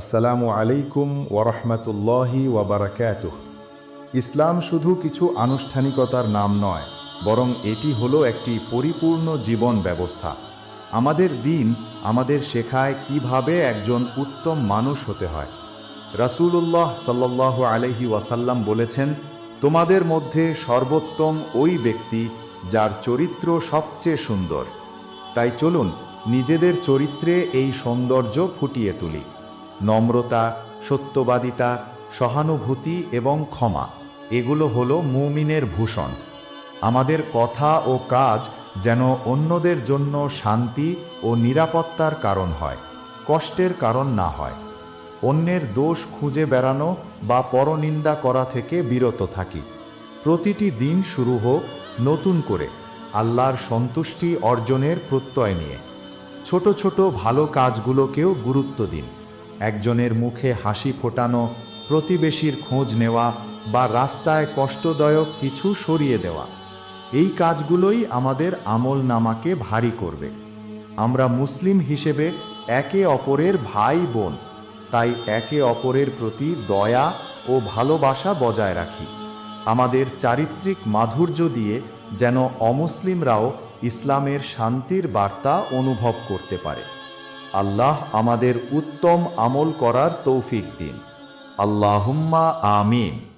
আসসালামু আলাইকুম ওরহমতুল্লাহি ওয়াবারাকাতুহ। ইসলাম শুধু কিছু আনুষ্ঠানিকতার নাম নয়, বরং এটি হলো একটি পরিপূর্ণ জীবন ব্যবস্থা। আমাদের দিন আমাদের শেখায় কীভাবে একজন উত্তম মানুষ হতে হয়। রাসূলুল্লাহ সাল্লাহ আলহি ওয়াসাল্লাম বলেছেন, তোমাদের মধ্যে সর্বোত্তম ওই ব্যক্তি যার চরিত্র সবচেয়ে সুন্দর। তাই চলুন নিজেদের চরিত্রে এই সৌন্দর্য ফুটিয়ে তুলি। নম্রতা, সত্যবাদিতা, সহানুভূতি এবং ক্ষমা, এগুলো হলো মুমিনের ভূষণ। আমাদের কথা ও কাজ যেন অন্যদের জন্য শান্তি ও নিরাপত্তার কারণ হয়, কষ্টের কারণ না হয়। অন্যের দোষ খুঁজে বেড়ানো বা পরনিন্দা করা থেকে বিরত থাকি। প্রতিটি দিন শুরু হোক নতুন করে, আল্লাহর সন্তুষ্টি অর্জনের প্রত্যয় নিয়ে। ছোট ছোট ভালো কাজগুলোকেও গুরুত্ব দিন। একজনের মুখে হাসি ফোটানো, প্রতিবেশীর খোঁজ নেওয়া বা রাস্তায় কষ্টদায়ক কিছু সরিয়ে দেওয়া। এই কাজগুলোই আমাদের আমল নামাকে ভারী করবে। আমরা মুসলিম হিসেবে একে অপরের ভাই, বোন, তাই একে অপরের প্রতি দয়া ও ভালোবাসা বজায় রাখি। আমাদের চারিত্রিক মাধুর্য দিয়ে যেন অমুসলিমরাও ইসলামের শান্তির বার্তা অনুভব করতে পারে। আল্লাহ আমাদের উত্তম আমল করার তৌফিক দিন। আল্লাহুম্মা আমিন।